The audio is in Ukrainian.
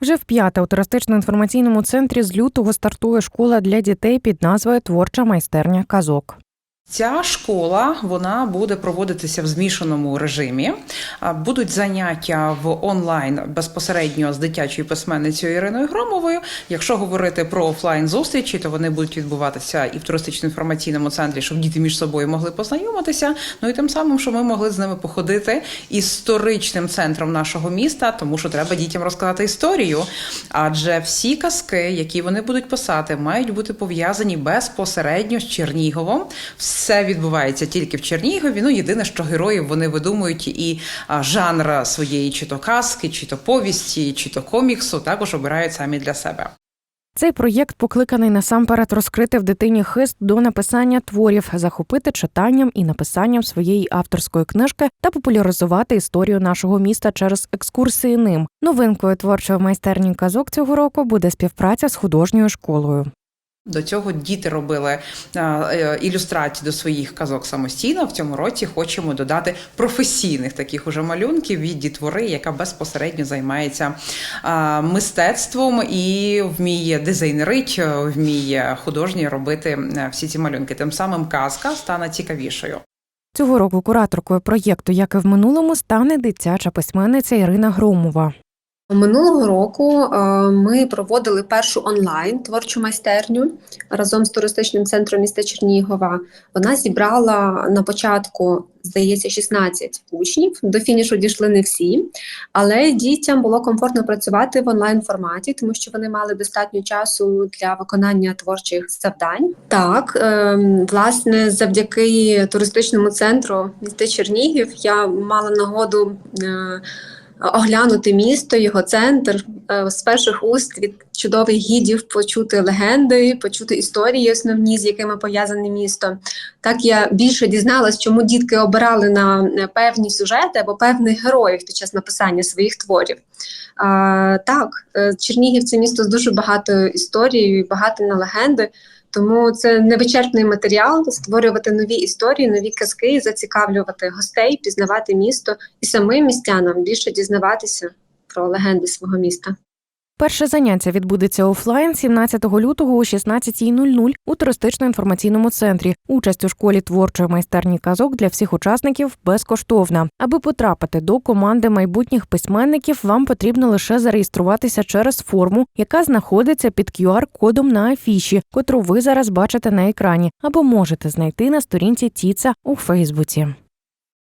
Вже в п'яте у туристично-інформаційному центрі з лютого стартує школа для дітей під назвою Творча майстерня казок. Ця школа вона буде проводитися в змішаному режимі. Будуть заняття в онлайн безпосередньо з дитячою письменницею Іриною Громовою. Якщо говорити про офлайн зустрічі, то вони будуть відбуватися і в туристично-інформаційному центрі, щоб діти між собою могли познайомитися. Ну і тим самим, що ми могли з ними походити історичним центром нашого міста, тому що треба дітям розказати історію. Адже всі казки, які вони будуть писати, мають бути пов'язані безпосередньо з Черніговом. Все відбувається тільки в Чернігові. Ну єдине, що героїв вони видумують і а, жанр своєї чи то казки, чи то повісті, чи то коміксу також обирають самі для себе. Цей проєкт покликаний насамперед розкрити в дитині хист до написання творів, захопити читанням і написанням своєї авторської книжки та популяризувати історію нашого міста через екскурсії ним. Новинкою творчої майстерні казок цього року буде співпраця з художньою школою. До цього діти робили е, е, ілюстрації до своїх казок самостійно. В цьому році хочемо додати професійних таких уже малюнків від дітвори, яка безпосередньо займається мистецтвом і вміє дизайнерить, е, вміє художньо робити всі ці малюнки. Тим самим казка стане цікавішою. Цього року кураторкою проєкту, як і в минулому, стане дитяча письменниця Ірина Громова. Минулого року е, ми проводили першу онлайн творчу майстерню разом з туристичним центром міста Чернігова. Вона зібрала на початку, здається, 16 учнів. До фінішу дійшли не всі, але дітям було комфортно працювати в онлайн форматі, тому що вони мали достатньо часу для виконання творчих завдань. Так, е, власне, завдяки туристичному центру міста Чернігів я мала нагоду. Оглянути місто, його центр е, з перших уст від чудових гідів почути легенди, почути історії основні, з якими пов'язане місто. Так я більше дізналась, чому дітки обирали на е, певні сюжети або певних героїв під час написання своїх творів. А, так, е, Чернігів це місто з дуже багатою історією, багато на легенди. Тому це невичерпний матеріал створювати нові історії, нові казки, зацікавлювати гостей, пізнавати місто і самим містянам більше дізнаватися про легенди свого міста. Перше заняття відбудеться офлайн 17 лютого о 16.00 у туристично-інформаційному центрі. Участь у школі творчої майстерні казок для всіх учасників безкоштовна. Аби потрапити до команди майбутніх письменників, вам потрібно лише зареєструватися через форму, яка знаходиться під QR-кодом на афіші, котру ви зараз бачите на екрані, або можете знайти на сторінці Тіца у Фейсбуці.